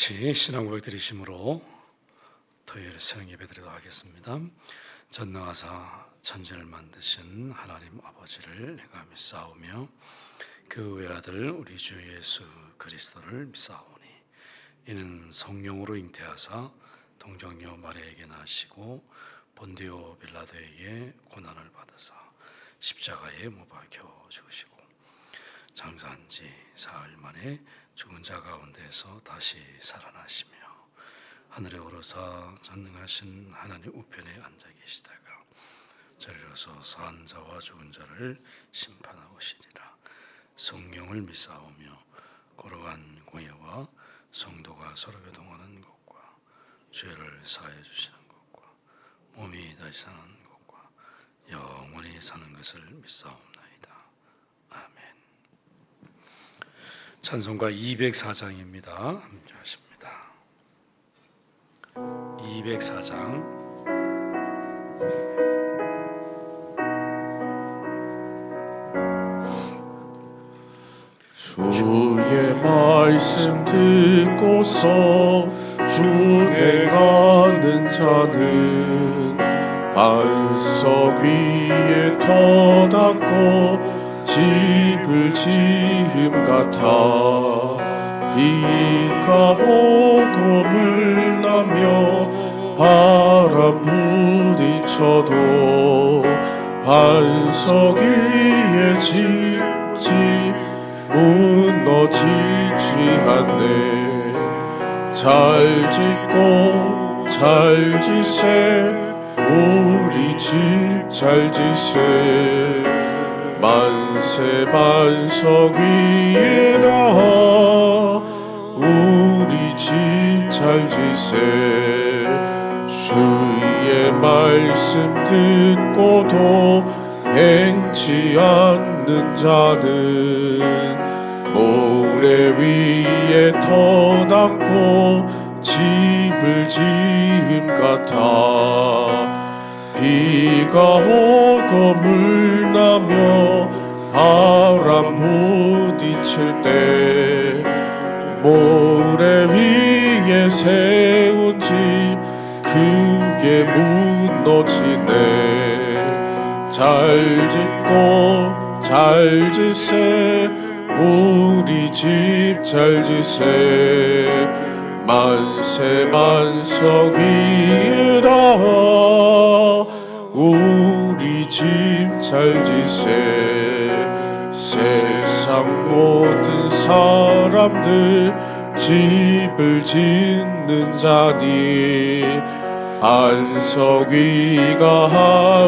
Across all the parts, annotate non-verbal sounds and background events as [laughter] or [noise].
같이 신앙 고백 드리심으로 토요일 새벽 예배 드리도록 하겠습니다. 전능하사 천지를 만드신 하나님 아버지를 내가 믿사오며 그 외아들 우리 주 예수 그리스도를 믿사오니 이는 성령으로 잉태하사 동정녀 마리아에게 나시고 본디오 빌라도에게 고난을 받으사 십자가에 못 박혀 죽으시고 장사한 지 사흘 만에 죽은 자 가운데서 다시 살아나시며 하늘에 오르사 전능하신 하나님 우편에 앉아 계시다가 저리로서 산 자와 죽은 자를 심판하오시리라. 성령을 믿사오며 걸어간 공예와 성도가 서로 교통하는 것과 죄를 사해 주시는 것과 몸이 다시 사는 것과 영원히 사는 것을 믿사옵나이다 아멘. 찬송가 204장입니다. 함께 하십니다. 204장 주의 말씀 듣고서 준행하는 자는 반석 위에 터닫고 집을 지음 같아. 비가 오고 물 나며 바람 부딪혀도 반석 위에 집지 무너지지 않네. 잘 짓고 잘 지세. 우리 집 잘 지세 만세 반석 위에다 우리 집 잘 지세. 주의 말씀 듣고도 행치 않는 자는 모래 위에 터닫고 집을 지음 같아. 비가 오고 물 나며 바람 부딪힐 때 모래 위에 세운 집 그게 무너지네. 잘 짓고 잘 지세. 우리 집 잘 지세. 만세 만석 위에다. 우리 집 잘 지세. 세상 모든 사람들 집을 짓는 자니 반석 위가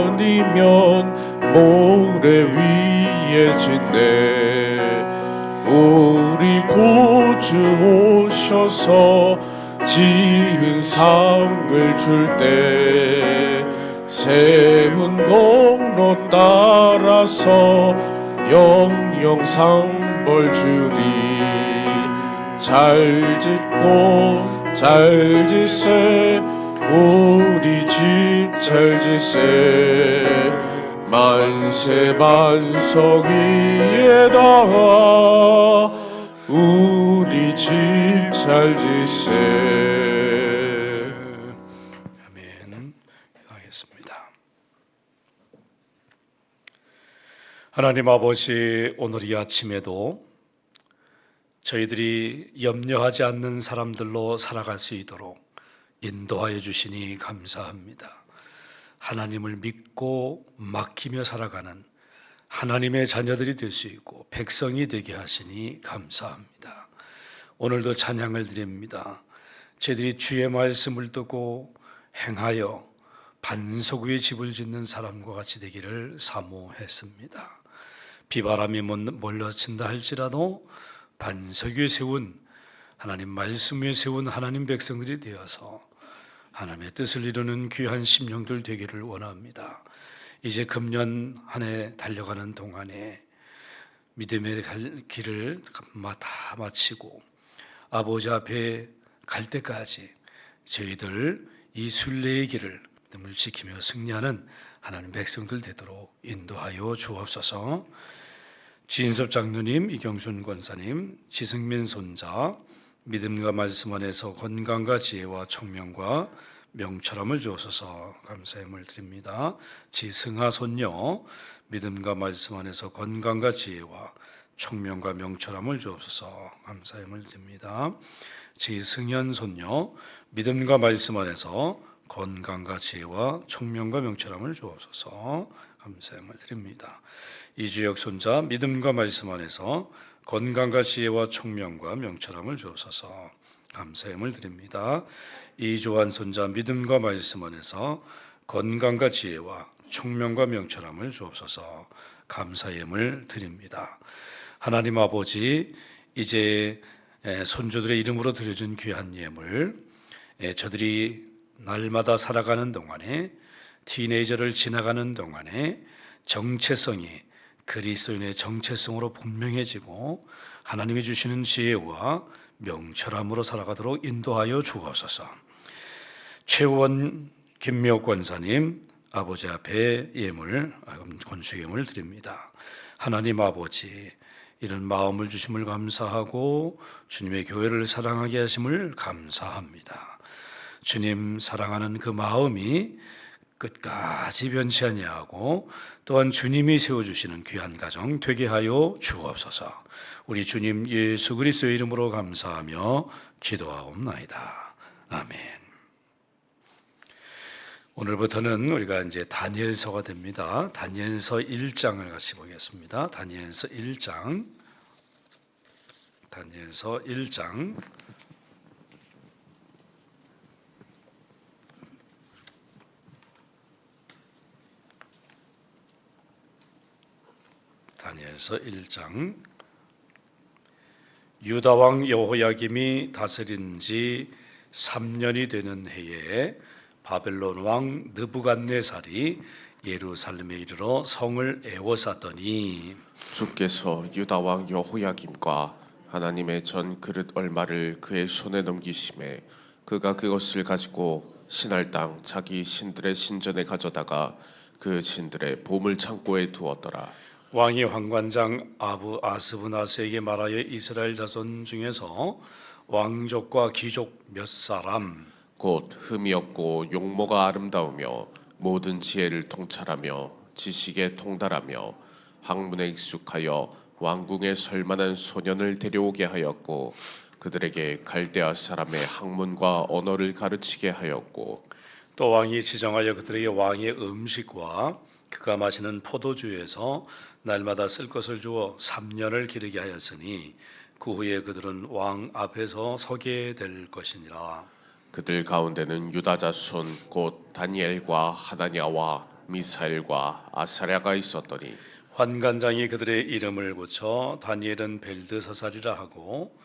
아니면 모래 위에 짓네. 우리 구주 오셔서 지은 상을 줄때 세운 공로 따라서 영영 상벌 주리 잘 짓고 잘 지세. 우리 집 잘 지세. 만세 반석 위에다가 우리 집 잘 지세 하나님 아버지 오늘 이 아침에도 저희들이 염려하지 않는 사람들로 살아갈 수 있도록 인도하여 주시니 감사합니다. 하나님을 믿고 맡기며 살아가는 하나님의 자녀들이 될 수 있고 백성이 되게 하시니 감사합니다. 오늘도 찬양을 드립니다. 저희들이 주의 말씀을 듣고 행하여 반석 위에 집을 짓는 사람과 같이 되기를 사모했습니다. 비바람이 몰려친다 할지라도 반석 위에 세운 하나님 말씀 위에 세운 하나님 백성들이 되어서 하나님의 뜻을 이루는 귀한 심령들 되기를 원합니다. 이제 금년 한 해 달려가는 동안에 믿음의 갈 길을 다 마치고 아버지 앞에 갈 때까지 저희들 이 순례의 길을 지키며 승리하는 하나님 백성들 되도록 인도하여 주옵소서. 진섭 장로님, 이경순 권사님, 지승민 손자, 믿음과 말씀 안에서 건강과 지혜와 청명과 명철함을 주옵소서 감사함을 드립니다. 지승하 손녀 믿음과 말씀 안에서 건강과 지혜와 청명과 명철함을 주옵소서 감사함을 드립니다. 지승현 손녀 믿음과 말씀 안에서 건강과 지혜와 청명과 명철함을 주옵소서 감사함을 드립니다. 이주혁 손자 믿음과 말씀 안에서 건강과 지혜와 청명과 명철함을 주옵소서 감사함을 드립니다. 이조한 손자 믿음과 말씀 안에서 건강과 지혜와 청명과 명철함을 주옵소서 감사함을 드립니다. 하나님 아버지 이제 에, 손주들의 이름으로 드려준 귀한 예물 에, 저들이 날마다 살아가는 동안에 티네이저를 지나가는 동안에 정체성이 그리스도인의 정체성으로 분명해지고 하나님이 주시는 지혜와 명철함으로 살아가도록 인도하여 주옵소서. 최원 김미옥 권사님 아버지 앞에 예물 건수예물 드립니다. 하나님 아버지 이런 마음을 주심을 감사하고 주님의 교회를 사랑하게 하심을 감사합니다. 주님 사랑하는 그 마음이 끝까지 변치 아니하고 또한 주님이 세워 주시는 귀한 가정 되게 하여 주옵소서. 우리 주님 예수 그리스도의 이름으로 감사하며 기도하옵나이다. 아멘. 오늘부터는 우리가 이제 다니엘서가 됩니다. 다니엘서 1장을 같이 보겠습니다. 다니엘서 1장 다니엘서 1장 다니엘서 1장 유다 왕 여호야김이 다스린 지 3년이 되는 해에 바벨론 왕 느부갓네살이 예루살렘에 이르러 성을 애워쌌더니 주께서 유다 왕 여호야김과 하나님의 전 그릇 얼마를 그의 손에 넘기심에 그가 그것을 가지고 신할 땅 자기 신들의 신전에 가져다가 그 신들의 보물 창고에 두었더라. 왕이 황관장 아부 아스브나스에게 말하여 이스라엘 자손 중에서 왕족과 귀족 몇 사람? 곧 흠이 없고 용모가 아름다우며 모든 지혜를 통찰하며 지식에 통달하며 학문에 익숙하여 왕궁에 설만한 소년을 데려오게 하였고 그들에게 갈대아 사람의 학문과 언어를 가르치게 하였고 또 왕이 지정하여 그들에게 왕의 음식과 그가 마시는 포도주에서 날마다 쓸 것을 주어 3년을 기르게 하였으니 그 후에 그들은 왕 앞에서 서게 될 것이니라. 그들 가운데는 유다 자손 곧 다니엘과 하나냐와 미사엘과 아사랴가 있었더니 환관장이 그들의 이름을 붙여 다니엘은 벨드사살이라 하고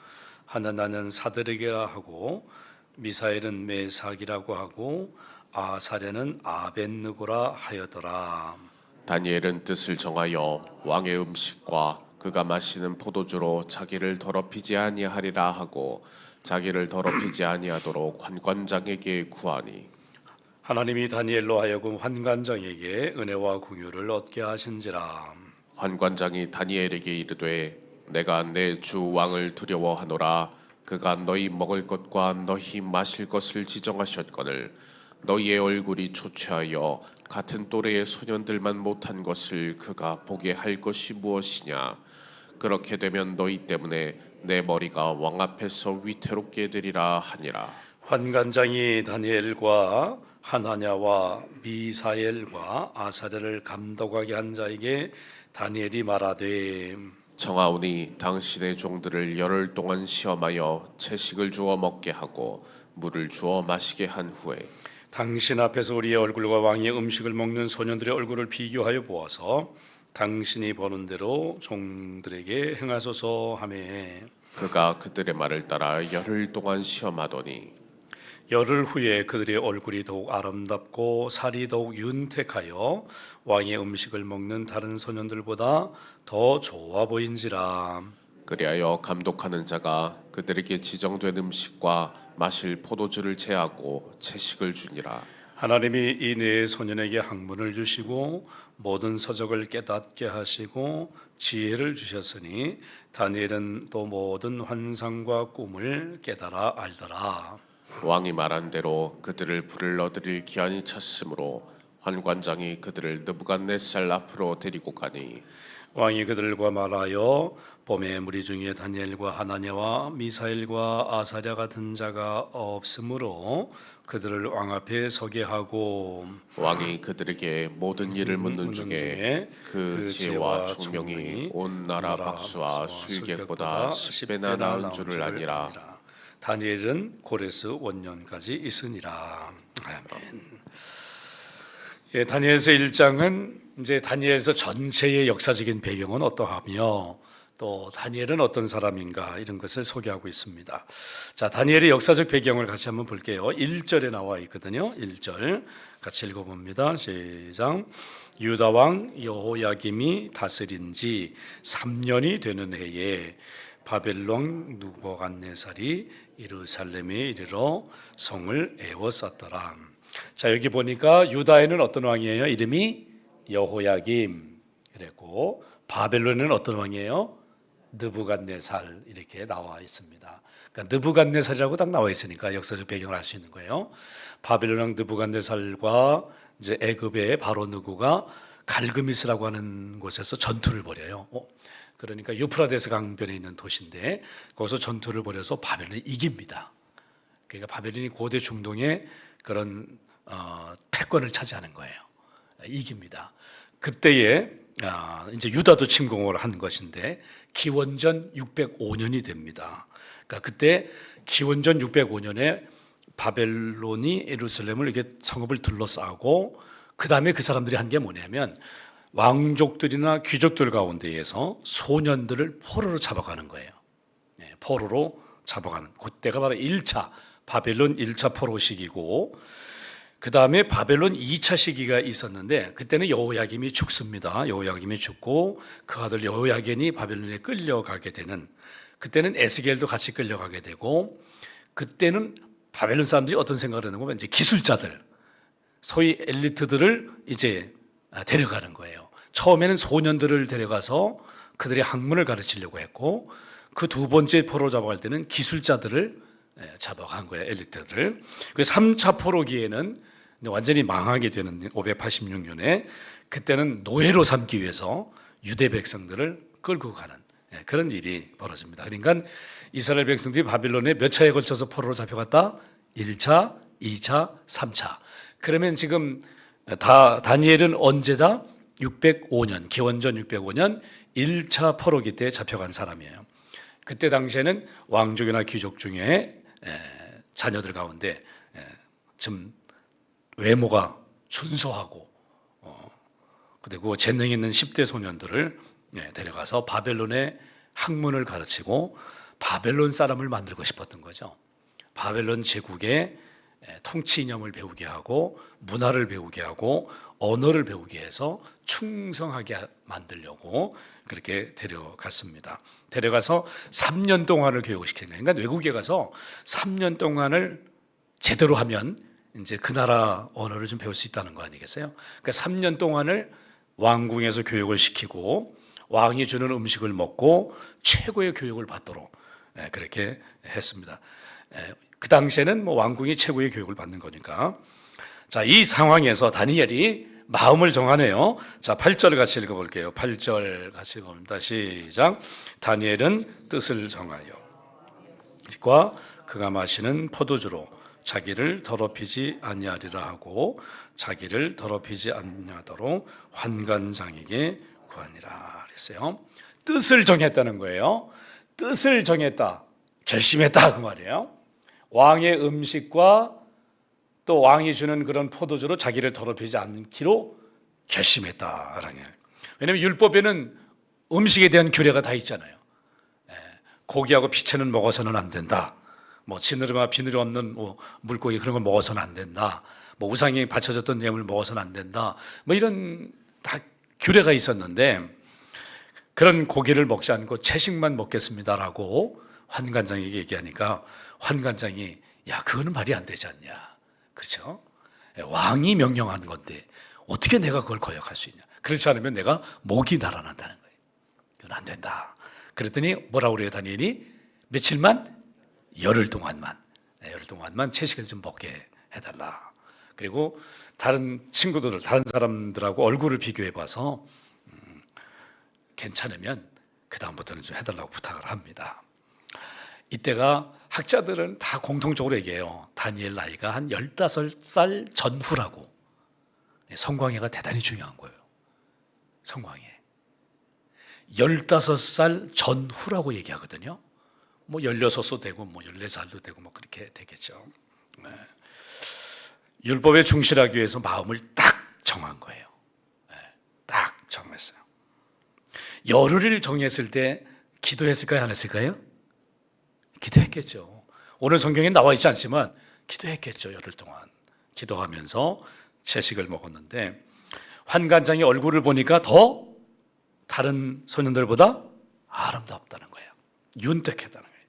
하나나는 사드르게라 하고 미사엘은 메삭이라고 하고 아사랴는 아벤느고라 하였더라. 다니엘은 뜻을 정하여 왕의 음식과 그가 마시는 포도주로 자기를 더럽히지 아니하리라 하고 자기를 더럽히지 아니하도록 관관장에게 구하니 하나님이 다니엘로 하여금 환관장에게 은혜와 궁유를 얻게 하신지라. 관관장이 다니엘에게 이르되 내가 내 주 왕을 두려워하노라 그가 너희 먹을 것과 너희 마실 것을 지정하셨거늘 너희의 얼굴이 초췌하여 같은 또래의 소년들만 못한 것을 그가 보게 할 것이 무엇이냐? 그렇게 되면 너희 때문에 내 머리가 왕 앞에서 위태롭게 되리라 하니라. 환관장이 다니엘과 하나냐와 미사엘과 아사랴를 감독하게 한 자에게 다니엘이 말하되 정하오니 당신의 종들을 열흘 동안 시험하여 채식을 주어 먹게 하고 물을 주어 마시게 한 후에 당신 앞에서 우리의 얼굴과 왕의 음식을 먹는 소년들의 얼굴을 비교하여 보아서 당신이 보는 대로 종들에게 행하소서. 하매 그가 그들의 말을 따라 열흘 동안 시험하더니 열흘 후에 그들의 얼굴이 더욱 아름답고 살이 더욱 윤택하여 왕의 음식을 먹는 다른 소년들보다 더 좋아 보인지라. 그리하여 감독하는 자가 그들에게 지정된 음식과 마실 포도주를 제하고 채식을 주니라 하나님이 이 네 소년에게 학문을 주시고 모든 서적을 깨닫게 하시고 지혜를 주셨으니 다니엘은 또 모든 환상과 꿈을 깨달아 알더라. 왕이 말한 대로 그들을 불러들일 기한이 찼으므로 환관장이 그들을 느부갓네살 앞으로 데리고 가니 왕이 그들과 말하여 봄의 무리 중에 다니엘과 하나냐와 미사엘과 아사랴 같은 자가 없으므로 그들을 왕 앞에 서게 하고 왕이 그들에게 모든 일을 묻는 중에 그 지혜와 총명이 온 나라 박수와 술객보다 십 배나 나은 줄을 아니라 다니엘은 고레스 원년까지 있으니라. 아멘. 예, 다니엘서 1장은 이제 다니엘서 전체의 역사적인 배경은 어떠하며 또 다니엘은 어떤 사람인가 이런 것을 소개하고 있습니다. 자, 다니엘의 역사적 배경을 같이 한번 볼게요. 1절에 나와 있거든요. 1절 같이 읽어 봅니다. 시작. 유다 왕 여호야김이 다스린 지 3년이 되는 해에 바벨론 누보갓네살이 예루살렘에 이르러 성을 에워쌌더라. 자 여기 보니까 유다에는 어떤 왕이에요? 이름이 여호야김 그랬고 바벨론에는 어떤 왕이에요? 느부갓네살 이렇게 나와 있습니다. 그러니까 느부갓네살이라고 딱 나와 있으니까 역사적 배경을 알 수 있는 거예요. 바벨론 왕 느부갓네살과 이제 애굽의 바로 느고가 갈그미스라고 하는 곳에서 전투를 벌여요. 어? 그러니까 유프라데스 강변에 있는 도시인데 거기서 전투를 벌여서 바벨론이 이깁니다. 그러니까 바벨론이 고대 중동의 그런 어, 패권을 차지하는 거예요. 이깁니다. 그때에 아, 이제 유다도 침공을 한 것인데 기원전 605년이 됩니다. 그러니까 그때 기원전 605년에 바벨론이 예루살렘을 이렇게 성읍을 둘러싸고 그 다음에 그 사람들이 한 게 뭐냐면 왕족들이나 귀족들 가운데에서 소년들을 포로로 잡아가는 거예요. 네, 포로로 잡아가는 그때가 바로 1차 바벨론 1차 포로 시기고 그 다음에 바벨론 2차 시기가 있었는데 그때는 여호야김이 죽습니다. 여호야김이 죽고 그 아들 여호야겐이 바벨론에 끌려가게 되는 그때는 에스겔도 같이 끌려가게 되고 그때는 바벨론 사람들이 어떤 생각을 하는 거면 이제 기술자들 소위 엘리트들을 이제 데려가는 거예요. 처음에는 소년들을 데려가서 그들의 학문을 가르치려고 했고 그 두 번째 포로 잡아갈 때는 기술자들을 예, 잡아간 거예요. 엘리트들을. 그 3차 포로기에는 완전히 망하게 되는 586년에 그때는 노예로 삼기 위해서 유대 백성들을 끌고 가는 예, 그런 일이 벌어집니다. 그러니까 이스라엘 백성들이 바빌론에 몇 차에 걸쳐서 포로로 잡혀갔다? 1차, 2차, 3차. 그러면 지금 다 다니엘은 언제다? 605년 기원전 605년 1차 포로기 때 잡혀간 사람이에요. 그때 당시에는 왕족이나 귀족 중에 에, 자녀들 가운데 에, 좀 외모가 순수하고 어, 그리고 재능 있는 10대 소년들을 예, 데려가서 바벨론의 학문을 가르치고 바벨론 사람을 만들고 싶었던 거죠. 바벨론 제국의 에, 통치 이념을 배우게 하고 문화를 배우게 하고 언어를 배우게 해서 충성하게 만들려고 그렇게 데려갔습니다. 데려가서 3년 동안을 교육을 시키는 거예요. 그러니까 외국에 가서 3년 동안을 제대로 하면 이제 그 나라 언어를 좀 배울 수 있다는 거 아니겠어요? 그러니까 3년 동안을 왕궁에서 교육을 시키고 왕이 주는 음식을 먹고 최고의 교육을 받도록 예, 그렇게 했습니다. 예, 그 당시에는 뭐 왕궁이 최고의 교육을 받는 거니까. 자, 이 상황에서 다니엘이 마음을 정하네요. 자, 8절 같이 읽어 볼게요. 8절 같이 읽어 봅니다. 시작. 다니엘은 뜻을 정하여 과 그가 마시는 포도주로 자기를 더럽히지 아니하리라 하고 자기를 더럽히지 아니하도록 환관장에게 구하니라 그랬어요. 뜻을 정했다는 거예요. 뜻을 정했다. 결심했다 그 말이에요. 왕의 음식과 또 왕이 주는 그런 포도주로 자기를 더럽히지 않기로 결심했다라는 거예요. 왜냐하면 율법에는 음식에 대한 규례가 다 있잖아요. 예, 고기하고 피채는 먹어서는 안 된다. 뭐 지느러미와 비늘이 없는 뭐 물고기 그런 걸 먹어서는 안 된다. 뭐 우상에 바쳐졌던 예물 먹어서는 안 된다. 뭐 이런 다 규례가 있었는데 그런 고기를 먹지 않고 채식만 먹겠습니다라고 환관장에게 얘기하니까 환관장이 야 그거는 말이 안 되지 않냐. 그렇죠? 예, 왕이 명령한 건데 어떻게 내가 그걸 거역할 수 있냐? 그렇지 않으면 내가 목이 달아난다는 거예요. 넌안 된다. 그랬더니 뭐라고 그래요 다니엘이 며칠만 열흘 동안만 네, 열흘 동안만 채식을 좀 먹게 해달라. 그리고 다른 친구들 다른 사람들하고 얼굴을 비교해 봐서 음, 괜찮으면 그 다음부터는 좀 해달라고 부탁을 합니다. 이때가 학자들은 다 공통적으로 얘기해요. 다니엘 나이가 한 15살 전후라고. 성광회가 대단히 중요한 거예요. 성광회. 15살 전후라고 얘기하거든요. 뭐 16도 되고 뭐 14살도 되고 뭐 그렇게 되겠죠. 네. 율법에 충실하기 위해서 마음을 딱 정한 거예요. 네, 딱 정했어요. 열흘을 정했을 때 기도했을까요? 안 했을까요? 기도했겠죠. 오늘 성경에 나와 있지 않지만 기도했겠죠. 열흘 동안 기도하면서 채식을 먹었는데 환관장의 얼굴을 보니까 더 다른 소년들보다 아름답다는 거예요. 윤택했다는 거예요.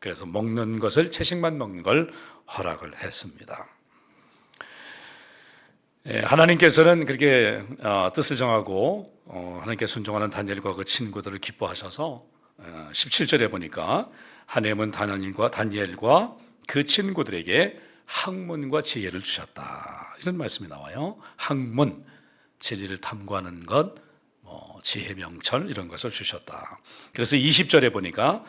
그래서 먹는 것을 채식만 먹는 걸 허락을 했습니다. 예, 하나님께서는 그렇게 어, 뜻을 정하고 어, 하나님께 순종하는 다니엘과 그 친구들을 기뻐하셔서 어, 17절에 보니까 하나님은 다니엘과 다니엘과 그 친구들에게 학문과 지혜를 주셨다 이런 말씀이 나와요. 학문 진리를 탐구하는 것, 뭐 지혜 명철 이런 것을 주셨다. 그래서 20절에 보니까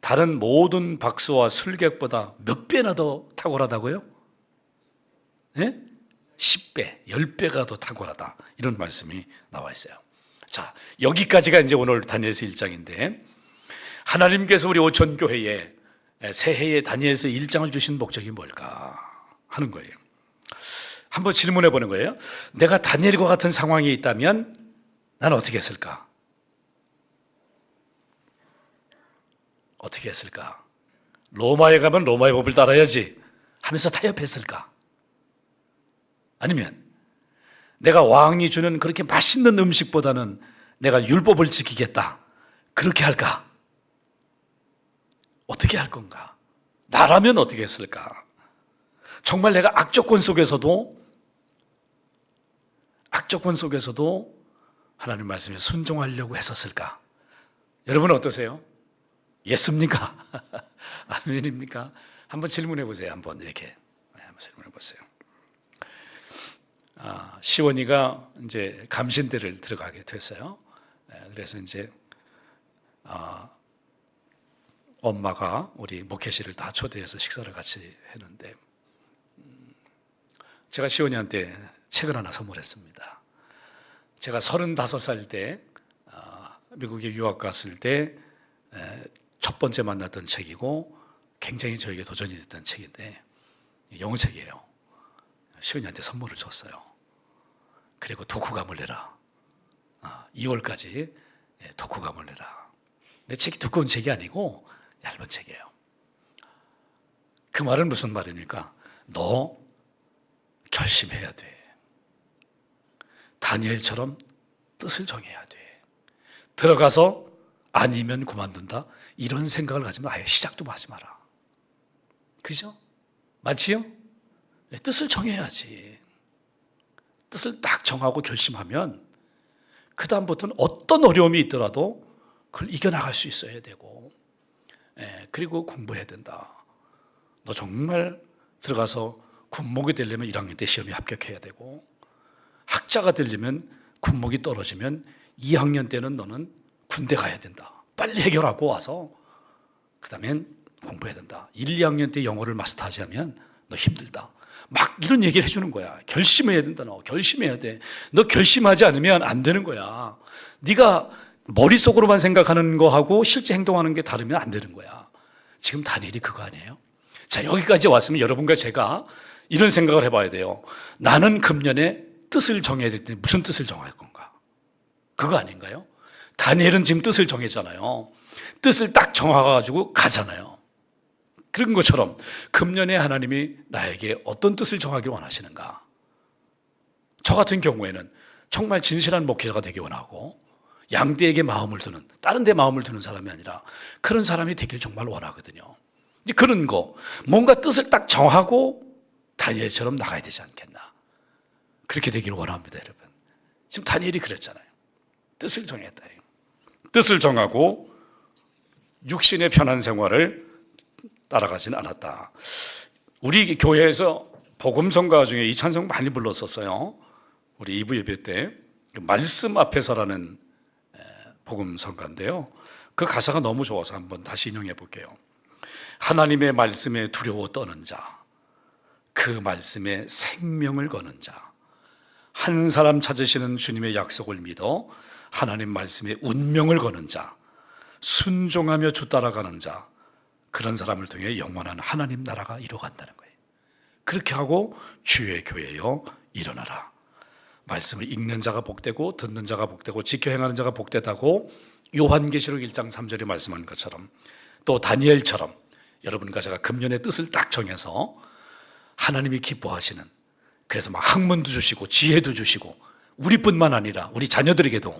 다른 모든 박수와 술객보다 몇 배나 더 탁월하다고요? 예? 10배, 10배가 더 탁월하다. 이런 말씀이 나와 있어요. 자, 여기까지가 이제 오늘 다니엘서 1장인데 하나님께서 우리 오천 교회에 새해에 다니엘서 1장을 주신 목적이 뭘까 하는 거예요. 한번 질문해 보는 거예요. 내가 다니엘과 같은 상황에 있다면 나는 어떻게 했을까? 어떻게 했을까? 로마에 가면 로마의 법을 따라야지 하면서 타협했을까? 아니면 내가 왕이 주는 그렇게 맛있는 음식보다는 내가 율법을 지키겠다. 그렇게 할까? 어떻게 할 건가? 나라면 어떻게 했을까? 정말 내가 악조건 속에서도 악조건 속에서도 하나님 말씀에 순종하려고 했었을까? 여러분 어떠세요? 예습니까? [laughs] 아멘입니까? 한번 질문해 보세요. 한번 이렇게 네, 한번 질문해 보세요. 아, 시원이가 이제 감신대를 들어가게 됐어요. 네, 그래서 이제 아, 엄마가 우리 목회실을 다 초대해서 식사를 같이 했는데 음, 제가 시원이한테 책을 하나 선물했습니다. 제가 35살 때 아, 미국에 유학 갔을 때 첫 번째 만났던 책이고 굉장히 저에게 도전이 됐던 책인데 영어 책이에요. 시원이한테 선물을 줬어요. 그리고 독후감을 내라. 아, 2월까지 예, 독후감을 내라. 내 책이 두꺼운 책이 아니고 얇은 책이에요. 그 말은 무슨 말입니까? 너 결심해야 돼. 다니엘처럼 뜻을 정해야 돼. 들어가서 아니면 그만둔다. 이런 생각을 가지면 아예 시작도 하지 마라. 그죠? 맞지요? 네, 뜻을 정해야지. 뜻을 딱 정하고 결심하면 그 다음부터는 어떤 어려움이 있더라도 그걸 이겨나갈 수 있어야 되고, 예, 그리고 공부해야 된다. 너 정말 들어가서 군목이 되려면 1학년 때 시험에 합격해야 되고, 학자가 되려면 군목이 떨어지면 2학년 때는 너는 군대 가야 된다. 빨리 해결하고 와서 그 다음엔 공부해야 된다. 1, 2학년 때 영어를 마스터하지 않으면 너 힘들다. 막 이런 얘기를 해주는 거야. 결심해야 된다. 너 결심해야 돼. 너 결심하지 않으면 안 되는 거야. 네가 머릿속으로만 생각하는 거하고 실제 행동하는 게 다르면 안 되는 거야. 지금 다니엘이 그거 아니에요? 자 여기까지 왔으면 여러분과 제가 이런 생각을 해봐야 돼요. 나는 금년에 뜻을 정해야 될 때 무슨 뜻을 정할 건가? 그거 아닌가요? 다니엘은 지금 뜻을 정했잖아요. 뜻을 딱 정해가지고 가잖아요. 그런 것처럼 금년에 하나님이 나에게 어떤 뜻을 정하기 원하시는가? 저 같은 경우에는 정말 진실한 목회자가 되기 원하고 양대에게 마음을 두는 다른 데 마음을 두는 사람이 아니라 그런 사람이 되길 정말 원하거든요. 이제 그런 거 뭔가 뜻을 딱 정하고 다니엘처럼 나가야 되지 않겠나? 그렇게 되기를 원합니다, 여러분. 지금 다니엘이 그랬잖아요. 뜻을 정했다. 뜻을 정하고 육신의 편한 생활을 따라가진 않았다. 우리 교회에서 복음 성가 중에 이 찬송 많이 불렀었어요. 우리 이부 예배 때그 말씀 앞에서라는 에, 복음 성가인데요. 그 가사가 너무 좋아서 한번 다시 인용해 볼게요. 하나님의 말씀에 두려워 떠는 자, 그 말씀에 생명을 거는 자, 한 사람 찾으시는 주님의 약속을 믿어 하나님 말씀에 운명을 거는 자, 순종하며 주 따라가는 자, 그런 사람을 통해 영원한 하나님 나라가 이루어간다는 거예요. 그렇게 하고 주의 교회여 일어나라. 말씀을 읽는 자가 복되고 듣는 자가 복되고 지켜 행하는 자가 복되다고 요한계시록 1장 3절에 말씀한 것처럼 또 다니엘처럼 여러분과 제가 금년의 뜻을 딱 정해서 하나님이 기뻐하시는 그래서 막 학문도 주시고 지혜도 주시고 우리뿐만 아니라 우리 자녀들에게도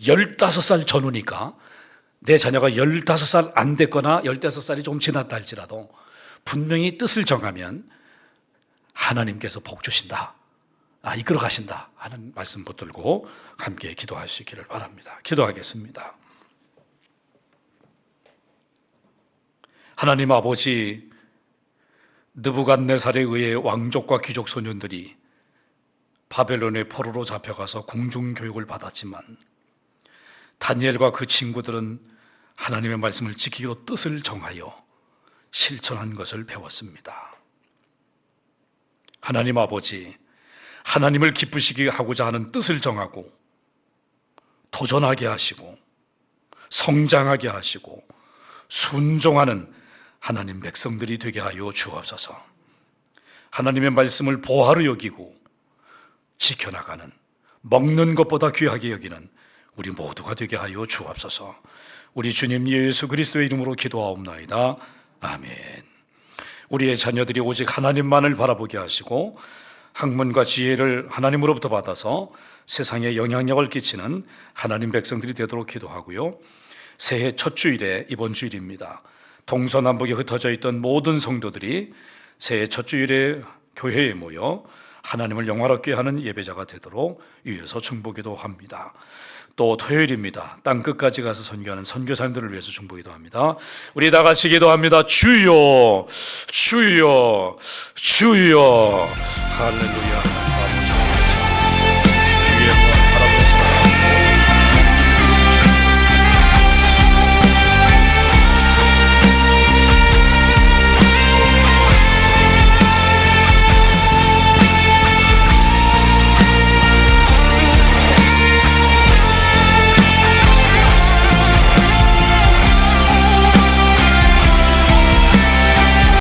15살 전후니까 내 자녀가 15살 안 됐거나 15살이 좀 지났다 할지라도 분명히 뜻을 정하면 하나님께서 복 주신다. 아, 이끌어 가신다 하는 말씀 붙들고 함께 기도하시기를 바랍니다. 기도하겠습니다. 하나님 아버지 느부갓네살에 의해 왕족과 귀족 소년들이 바벨론의 포로로 잡혀가서 궁중 교육을 받았지만 다니엘과 그 친구들은 하나님의 말씀을 지키기로 뜻을 정하여 실천한 것을 배웠습니다. 하나님 아버지, 하나님을 기쁘시게 하고자 하는 뜻을 정하고 도전하게 하시고 성장하게 하시고 순종하는 하나님 백성들이 되게 하여 주옵소서. 하나님의 말씀을 보화로 여기고 지켜나가는 먹는 것보다 귀하게 여기는 우리 모두가 되게 하여 주옵소서. 우리 주님 예수 그리스도의 이름으로 기도하옵나이다. 아멘. 우리의 자녀들이 오직 하나님만을 바라보게 하시고 학문과 지혜를 하나님으로부터 받아서 세상에 영향력을 끼치는 하나님 백성들이 되도록 기도하고요. 새해 첫 주일에 이번 주일입니다. 동서남북에 흩어져 있던 모든 성도들이 새해 첫 주일에 교회에 모여 하나님을 영화롭게 하는 예배자가 되도록 위해서 중보기도 합니다. 또 토요일입니다. 땅 끝까지 가서 선교하는 선교사님들을 위해서 중보기도 합니다. 우리 다 같이 기도합니다. 주여, 주여, 주여, 할렐루야.